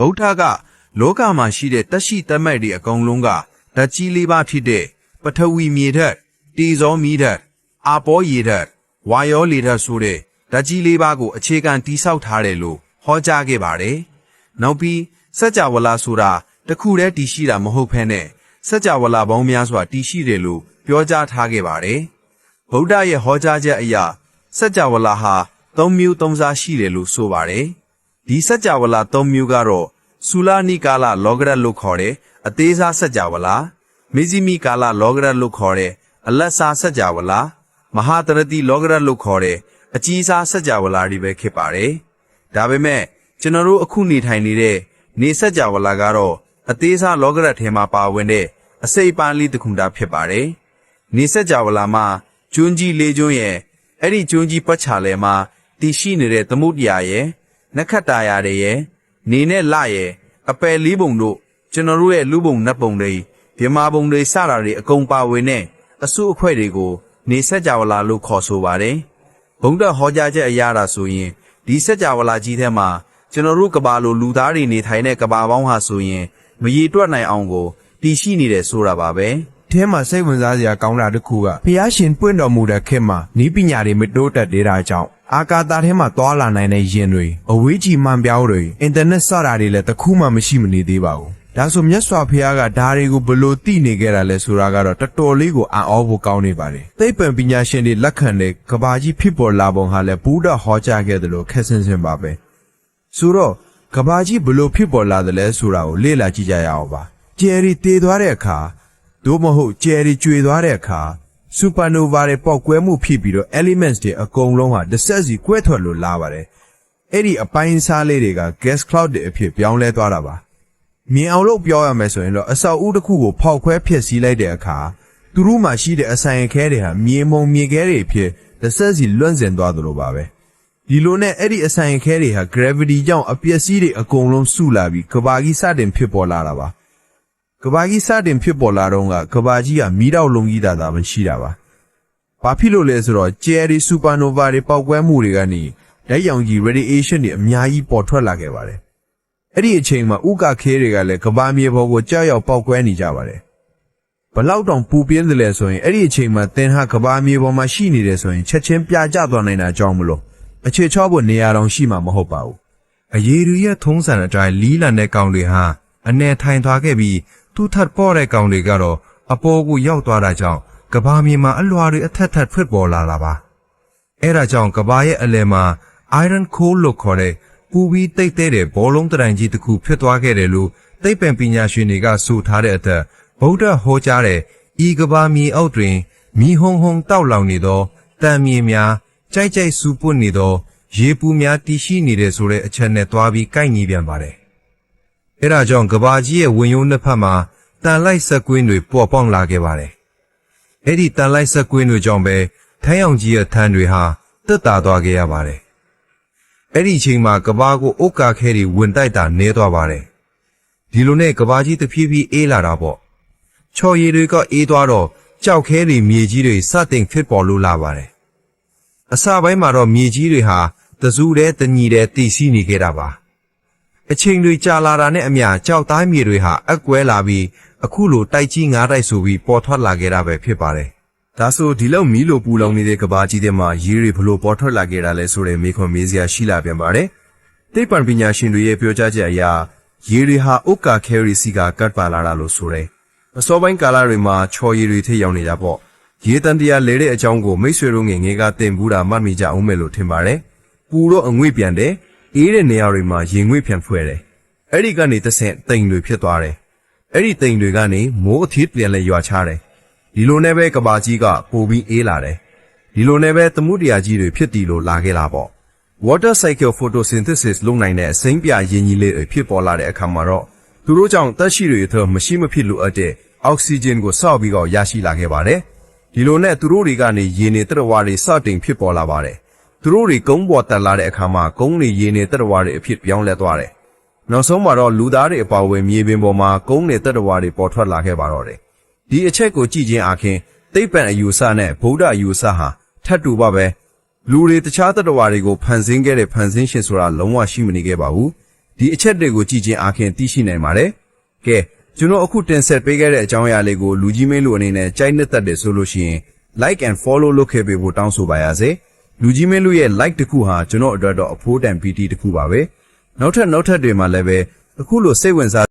ဗုဒ္ဓကလောကမှာရှိတဲ့တက်ရှိတက်မဲ့တွေအကုန်လုံးကဓာတ်ကြီးလေးပါးဖြစ်တဲ့ပထဝီမြေဓာတ်တေဇောမီဓာတ်အာပေါရေဓာတ်ဝါယောလေဓာတ်ဆိုတဲ့ဓာတ်ကြီးလေးပါးကိုအခြေခံတိဆောက်ထားတယ်လို့ဟောကြားခဲ့ပါတယ်။နောက်ပြီးစัจ java လာဆိုတာတစ်ခုတည်းတည်ရှိတာမဟုတ်ဘဲနဲ့စัจ java လာပေါင်းများစွာတည်ရှိတယ်လို့ပြောကြားထားခဲ့ပါတယ်။ ဗုဒ္ဓရဲ့ဟောကြားချက်အရစัจ java လာဟာ၃မျိုး၃စားရှိတယ်လို့ဆိုပါတယ်။ ဒီစัจ java လာ၃မျိုးကတော့ဆူလာနိကာလလောကရတ်လို့ခေါ်တဲ့အသေးစားစัจ java လာမေဇိမိကာလလောကရတ်လို့ခေါ်တဲ့အလတ်စားစัจ java လာမဟာတရတိလောကရတ်လို့ခေါ်တဲ့အကြီးစားစัจ java လာတွေပဲဖြစ်ပါတယ်။ဒါပေမဲ့ကျွန်တော်တို့အခုနေထိုင်နေတဲ့နေစัจ java လာကတော့အသေးစားလောကရတ်ထဲမှာပါဝင်တဲ့အစိပ်ပန်းလေးတစ်ခုတာဖြစ်ပါတယ်။ နေဆက်ကြဝလာမှာကျွန်းကြီးလေးကျွန်းရဲ့အဲ့ဒီကျွန်းကြီးပတ်ချာလဲမှာတည်ရှိနေတဲ့သမုဒ္ဒရာရဲ့ နက္ခတ္တာရာတွေရဲ့နေနဲ့လရဲ့အပယ်လေးပုံတို့ကျွန်တော်တို့ရဲ့လူပုံနတ်ပုံတွေဗြမာပုံတွေစတာတွေအကုန်ပါဝင်တဲ့အစုအဖွဲတွေကိုနေဆက်ကြဝလာလို့ခေါ်ဆိုပါတယ်ဘုံတော်ဟောကြားချက်အရတာဆိုရင်ဒီဆက်ကြဝလာကြီးထဲမှာကျွန်တော်တို့ကဘာလိုလူသားတွေနေထိုင်တဲ့ကဘာပေါင်းဟာဆိုရင်မရေတွက်နိုင်အောင်ကိုတည်ရှိနေတယ်ဆိုတာပါပဲထဲမှာစိတ်ဝင်စားစရာကောင်းတာတစ်ခုကဖျားရှင်ပွင့်တော်မူတဲ့ခေတ်မှာနီးပညာတွေမတိုးတက်သေးတာကြောင့် အာကာသထဲမှာသွာလာနိုင်တဲ့ယင်တွေအဝေးကြီးမှန်ပြောင်းတွေအင်တာနက်စတာတွေလည်းတစ်ခုမှမရှိမနေသေးပါဘူးဒါဆိုမြတ်စွာဘုရားကဒါတွေကိုဘလို့သိနေခဲ့တာလဲဆိုတာကတော့တော်တော်လေးကိုအံ့ဩဖို့ကောင်းနေပါတယ်သိပ္ပံပညာရှင်တွေလက်ခံတဲ့ကဘာကြီးဖြစ်ပေါ်လာပုံဟာလည်းဘုရားဟောကြားခဲ့တယ်လို့ခက်ဆင်းဆင်းပါပဲဆိုတော့ကဘာကြီးဘလို့ဖြစ်ပေါ်လာတယ်လဲဆိုတာကိုလေ့လာကြည့်ကြရအောင်ပါဂျယ်ရီတည်သွားတဲ့အခါသို့မဟုတ်ကျယ်ရီကျွေသွားတဲ့အခါ supernova တွေပေါက်ကွဲမှုဖြစ်ပြီးတော့ elements တွေအကုန်လုံးဟာတစ်ဆက်စီကွဲထွက်လို့လာပါတယ်အဲ့ဒီအပိုင်းစားလေးတွေက gas cloud တွေအဖြစ်ပြောင်းလဲသွားတာပါမြင်အောင်လို့ပြောရမယ်ဆိုရင်တော့အဆောက်အဦတစ်ခုကိုဖောက်ခွဲဖျက်ဆီးလိုက်တဲ့အခါသူတို့မှရှိတဲ့အဆိုင်အခဲတွေဟာမြေမုံမြေခဲတွေအဖြစ်တစ်ဆက်စီလွန့်စင်သွားသလိုပါပဲဒီလိုနဲ့အဲ့ဒီအဆိုင်အခဲတွေဟာ gravity ကြောင့်အပျက်စီးတွေအကုန်လုံးစုလာပြီးကဘာကြီးစတင်ဖြစ်ပေါ်လာတာပါ ကဘာကြီးစတင်ဖြစ်ပေါ်လာတော့ကကဘာကြီးကမီးတောက်လုံးကြီးတာသာမရှိတာပါ။ဘာဖြစ်လို့လဲဆိုတော့ဂျယ်ရီစူပါနိုဗာတွေပေါက်ကွဲမှုတွေကနေဓာတ်ရောင်ကြီး radiation တွေအများကြီးပေါ်ထွက်လာခဲ့ပါတယ်။အဲ့ဒီအချိန်မှာဥက္ကခဲတွေကလည်းကဘာမြေပေါ်ကိုကြောက်ရောက်ပေါက်ကွဲနေကြပါတယ်။ဘလောက်တောင်ပူပြင်းတယ်လဲဆိုရင်အဲ့ဒီအချိန်မှာသင်ဟာကဘာမြေပေါ်မှာရှိနေတယ်ဆိုရင်ချက်ချင်းပြာကျသွားနိုင်တာကြောင့်မလို့အခြေချောဖို့နေရာတောင်ရှိမှာမဟုတ်ပါဘူး။အယေရီရဲ့ထုံးစံအတိုင်းလီးလံတဲ့ကောင်တွေဟာအနေထိုင်သွားခဲ့ပြီး သူ့ထပ်ပေါ်တဲ့ကောင်တွေကတော့အပေါ်ကိုရောက်သွားတာကြောင့်ကဘာမြေမှာအလွှာတွေအထက်ထပ်ဖွင့်ပေါ်လာတာပါအဲ့ဒါကြောင့်ကဘာရဲ့အလယ်မှာ iron core လို့ခေါ်တဲ့ပူပြီးတိတ်တဲ့တဲ့ဘောလုံးတိုင်ကြီးတစ်ခုဖြစ်သွားခဲ့တယ်လို့သိပ္ပံပညာရှင်တွေကဆိုထားတဲ့အတွက်ဗုဒ္ဓဟောကြားတဲ့ဤကဘာမြေအောက်တွင်မီဟုံဟုံတောက်လောင်နေသောတံမြေများကြိုက်ကြိုက်စူပွတ်နေသော ရေပူများတည်ရှိနေတဲ့ဆိုတဲ့အချက်နဲ့တွားပြီးကိုက်ညီပြန်ပါတယ် အဲ့ဒါကြောင့်ကဘာကြီးရဲ့ဝင်ယုံနှစ်ဖက်မှာတန်လိုက်ဆက်ကွင်းတွေပေါ်ပေါက်လာခဲ့ပါတယ်။အဲ့ဒီတန်လိုက်ဆက်ကွင်းတွေကြောင့်ပဲထိုင်းအောင်ကြီးရဲ့ထန်းတွေဟာတက်တာသွားခဲ့ရပါတယ်။အဲ့ဒီအချိန်မှာကဘာကိုအုတ်ကာခဲတွေဝင်တိုက်တာနဲသွားပါတယ်။ဒီလိုနဲ့ကဘာကြီးတဖြည်းဖြည်းအေးလာတာပေါ့။ချော်ရည်တွေကအေးသွားတော့ကြောက်ခဲတွေမြေကြီးတွေစတင်ဖြစ်ပေါ်လို့လာပါတယ်။အစပိုင်းမှာတော့မြေကြီးတွေဟာတစုတည်းတညီတည်းတည်ရှိနေခဲ့တာပါ။ အချိန်တွေကြာလာတာနဲ့အမျှကြောက်သားမြေတွေဟာအက်ကွဲလာပြီးအခုလိုတိုက်ကြီးငါးတိုက်ဆိုပြီးပေါ်ထွက်လာခဲ့တာပဲဖြစ်ပါတယ်။ဒါဆိုဒီလောက်မီးလိုပူလောင်နေတဲ့ကဘာကြီးထဲမှာရေတွေဘလို့ပေါ်ထွက်လာခဲ့တာလဲဆိုတဲ့မေးခွန်းမေးစရာရှိလာပြန်ပါတယ်။သိပ္ပံပညာရှင်တွေရဲ့ပြောကြားချက်အရရေတွေဟာဥက္ကာခဲရီစီကကတ်ပါလာတာလို့ဆိုတယ်။အစောပိုင်းကာလတွေမှာချော်ရည်တွေထိရောက်နေတာပေါ့။ရေတန်တရားလဲတဲ့အကြောင်းကိုမိတ်ဆွေတို့ငယ်ငယ်ကသင်ဘူးတာမှတ်မိကြအောင်မယ်လို့ထင်ပါတယ်။ပူတော့အငွေ့ပြန်တယ်။ အေးတဲ့နေရာတွေမှာရေငွေ့ပြန်ဖွဲ့တယ်။အဲ့ဒီကနေတစ်ဆင့်တိမ်တွေဖြစ်သွားတယ်။အဲ့ဒီတိမ်တွေကနေမိုးအထစ်ပြန်လဲရွာချတယ်။ဒီလိုနဲ့ပဲကဘာကြီးကပိုပြီးအေးလာတယ်။ဒီလိုနဲ့ပဲသမုဒ္ဒရာကြီးတွေဖြစ်တည်လို့လာခဲ့တာပေါ့။ water cycle photosynthesis လုပ်နိုင်တဲ့အစိမ်းပြရင်းကြီးလေးတွေဖြစ်ပေါ်လာတဲ့အခါမှာတော့သူတို့ကြောင့်တက်ရှိတွေအထက်မရှိမဖြစ်လိုအပ်တဲ့အောက်ဆီဂျင်ကိုစောက်ပြီးတော့ရရှိလာခဲ့ပါတယ်။ဒီလိုနဲ့သူတို့တွေကနေရေနေတရဝါတွေစတင်ဖြစ်ပေါ်လာပါတယ်။ သူတို့တွေကုန်းပေါ်တက်လာတဲ့အခါမှာကုန်းတွေရေနေတရဝါတွေအဖြစ်ပြောင်းလဲသွားတယ်။နောက်ဆုံးမှာတော့လူသားတွေအပါအဝင်မြေပြင်ပေါ်မှာကုန်းတွေတရဝါတွေပေါ်ထွက်လာခဲ့ပါတော့တယ်။ဒီအချက်ကိုကြည့်ခြင်းအခင်သိပ္ပံအယူဆနဲ့ဗုဒ္ဓအယူဆဟာထပ်တူပါပဲလူတွေတခြားတတ္တဝါတွေကိုဖန်ဆင်းခဲ့တဲ့ဖန်ဆင်းရှင်ဆိုတာလုံးဝရှိမနေခဲ့ပါဘူးဒဒီအချက်တွေကိုကြည့်ချင်းအားဖြင့်သိရှိနိုင်ပါတယ်။ကဲကျွန်တော်အခုတင်ဆက်ပေးခဲ့တဲ့အကြောင်းအရာလေးကိုလူကြီးမင်းလူအနေနဲ့ကြိုက်နှစ်သက်တယ်ဆိုလို့ရှိရင် like and follow လုပ်ခဲ့ပေးဖို့တောင်းဆိုပါရစေ။ လူကြီးမင်းလူရဲ့ like တစ်ခုဟာကျွန်တော်အတွက်တော့အဖိုးတန် PT တစ်ခုပါပဲ။နောက်ထပ်နောက်ထပ်တွေမှာလည်းပဲအခုလိုစိတ်ဝင်စား